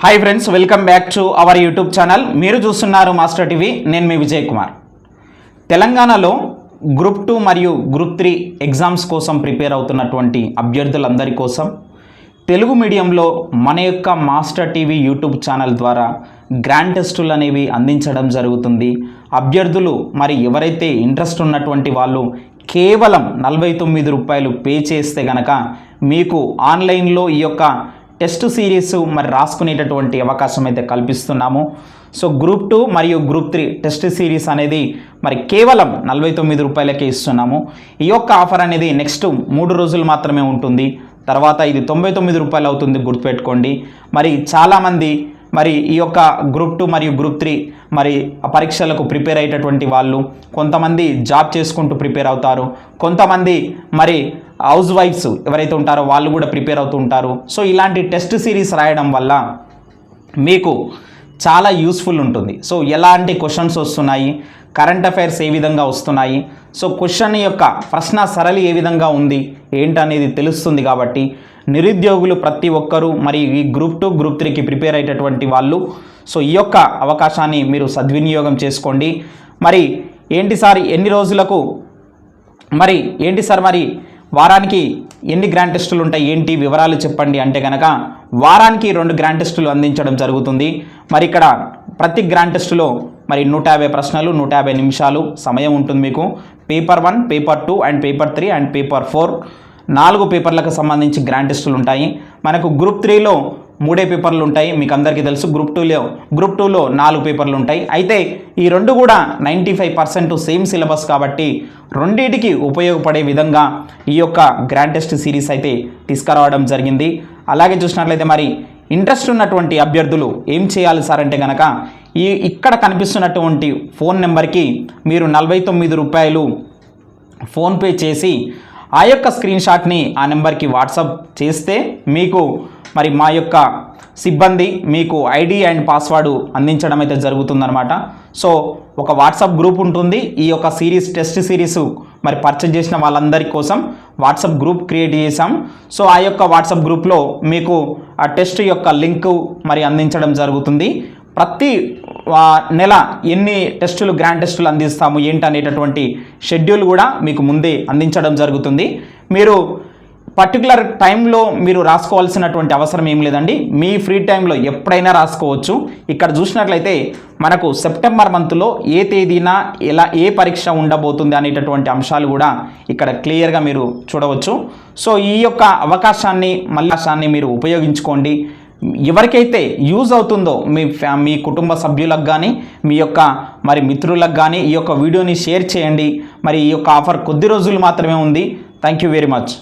Hi friends welcome back to our YouTube channel మీరు చూస్తున్నారు master TV నేను మీ విజయ్ కుమార్ తెలంగాణలో గ్రూప్ టూ మరియు గ్రూప్ త్రీ ఎగ్జామ్స్ కోసం ప్రిపేర్ అవుతున్నటువంటి అభ్యర్థులందరి కోసం తెలుగు మీడియంలో మన యొక్క మాస్టర్ టీవీ యూట్యూబ్ ఛానల్ ద్వారా గ్రాండ్ టెస్టులు అనేవి అందించడం జరుగుతుంది. అభ్యర్థులు మరి ఎవరైతే ఇంట్రెస్ట్ ఉన్నటువంటి వాళ్ళు కేవలం నలభై తొమ్మిది రూపాయలు పే చేస్తే గనక మీకు ఆన్లైన్లో ఈ యొక్క టెస్ట్ సిరీస్ మరి రాసుకునేటటువంటి అవకాశం అయితే కల్పిస్తున్నాము. సో గ్రూప్ టూ మరియు గ్రూప్ త్రీ టెస్ట్ సిరీస్ అనేది మరి కేవలం నలభై తొమ్మిది రూపాయలకే ఇస్తున్నాము. ఈ యొక్క ఆఫర్ అనేది నెక్స్ట్ మూడు రోజులు మాత్రమే ఉంటుంది. తర్వాత ఇది తొంభై తొమ్మిది రూపాయలు అవుతుంది గుర్తుపెట్టుకోండి. మరి చాలామంది మరి ఈ యొక్క గ్రూప్ టూ మరియు గ్రూప్ త్రీ మరి పరీక్షలకు ప్రిపేర్ అయ్యేటటువంటి వాళ్ళు కొంతమంది జాబ్ చేసుకుంటూ ప్రిపేర్ అవుతారు కొంతమంది మరి హౌస్ వైఫ్స్ ఎవరైతే ఉంటారో వాళ్ళు కూడా ప్రిపేర్ అవుతూ ఉంటారు. సో ఇలాంటి టెస్ట్ సిరీస్ రాయడం వల్ల మీకు చాలా యూస్ఫుల్ ఉంటుంది. సో ఎలాంటి క్వశ్చన్స్ వస్తున్నాయి? కరెంట్ అఫైర్స్ ఏ విధంగా వస్తున్నాయి? సో క్వశ్చన్ యొక్క ప్రశ్న సరళి ఏ విధంగా ఉంది? ఏంటనేది తెలుస్తుంది కాబట్టి నిరుద్యోగులు ప్రతి ఒక్కరూ మరి ఈ గ్రూప్ టూ గ్రూప్ త్రీకి ప్రిపేర్ అయ్యేటటువంటి వాళ్ళు సో ఈ యొక్క అవకాశాన్ని మీరు సద్వినియోగం చేసుకోండి. మరి ఏంటి సార్ ఎన్ని రోజులకు మరి ఏంటి సార్ మరి వారానికి ఎన్ని గ్రాండ్ టెస్టులు ఉంటాయి ఏంటి వివరాలు చెప్పండి అంటే కనుక వారానికి రెండు గ్రాండ్ టెస్టులు అందించడం జరుగుతుంది. మరి ఇక్కడ ప్రతి గ్రాండ్ టెస్టులో మరి నూట యాభై ప్రశ్నలు నూట యాభై నిమిషాలు సమయం ఉంటుంది మీకు. Paper one paper two and paper three and paper four. నాలుగు పేపర్లకు సంబంధించి గ్రాండ్ టెస్టులు ఉంటాయి. మనకు గ్రూప్ త్రీలో మూడే పేపర్లు ఉంటాయి మీకు అందరికీ తెలుసు. గ్రూప్ టూలో గ్రూప్ టూలో నాలుగు పేపర్లు ఉంటాయి. అయితే ఈ రెండు కూడా ninety five percent same syllabus కాబట్టి రెండింటికి ఉపయోగపడే విధంగా ఈ యొక్క గ్రాండ్ టెస్ట్ సిరీస్ అయితే తీసుకురావడం జరిగింది. అలాగే చూసినట్లయితే మరి ఇంట్రెస్ట్ ఉన్నటువంటి అభ్యర్థులు ఏం చేయాలి సార్ అంటే కనుక ఈ ఇక్కడ కనిపిస్తున్నటువంటి ఫోన్ నెంబర్కి మీరు నలభై తొమ్మిది రూపాయలు ఫోన్పే చేసి ఆ యొక్క స్క్రీన్ షాట్ని ఆ నెంబర్కి వాట్సాప్ చేస్తే మీకు మరి మా యొక్క సిబ్బంది మీకు ఐడి అండ్ పాస్వర్డ్ అందించడం అయితే జరుగుతుందన్నమాట. సో ఒక వాట్సాప్ గ్రూప్ ఉంటుంది. ఈ యొక్క సిరీస్ టెస్ట్ సిరీస్ మరి పర్చేజ్ చేసిన వాళ్ళందరి కోసం వాట్సాప్ గ్రూప్ క్రియేట్ చేశాం. సో ఆ యొక్క వాట్సాప్ గ్రూప్లో మీకు ఆ టెస్ట్ యొక్క లింక్ మరి అందించడం జరుగుతుంది. ప్రతి నెల ఎన్ని టెస్టులు గ్రాండ్ టెస్టులు అందిస్తాము ఏంటనేటటువంటి షెడ్యూల్ కూడా మీకు ముందే అందించడం జరుగుతుంది. మీరు పర్టికులర్ టైంలో మీరు రాసుకోవాల్సినటువంటి అవసరం ఏం లేదండి. మీ ఫ్రీ టైంలో ఎప్పుడైనా రాసుకోవచ్చు. ఇక్కడ చూసినట్లయితే మనకు సెప్టెంబర్ మంత్లో ఏ తేదీన ఎలా ఏ పరీక్ష ఉండబోతుంది అనేటటువంటి అంశాలు కూడా ఇక్కడ క్లియర్గా మీరు చూడవచ్చు. సో ఈ యొక్క అవకాశాన్ని మళ్ళీ మీరు ఉపయోగించుకోండి. ఎవరికైతే యూజ్ అవుతుందో మీ ఫ్యా మీ కుటుంబ సభ్యులకు కానీ మీ యొక్క మరి మిత్రులకు కానీ ఈ యొక్క వీడియోని షేర్ చేయండి. మరి ఈ యొక్క ఆఫర్ కొద్ది రోజులు మాత్రమే ఉంది. Thank you very much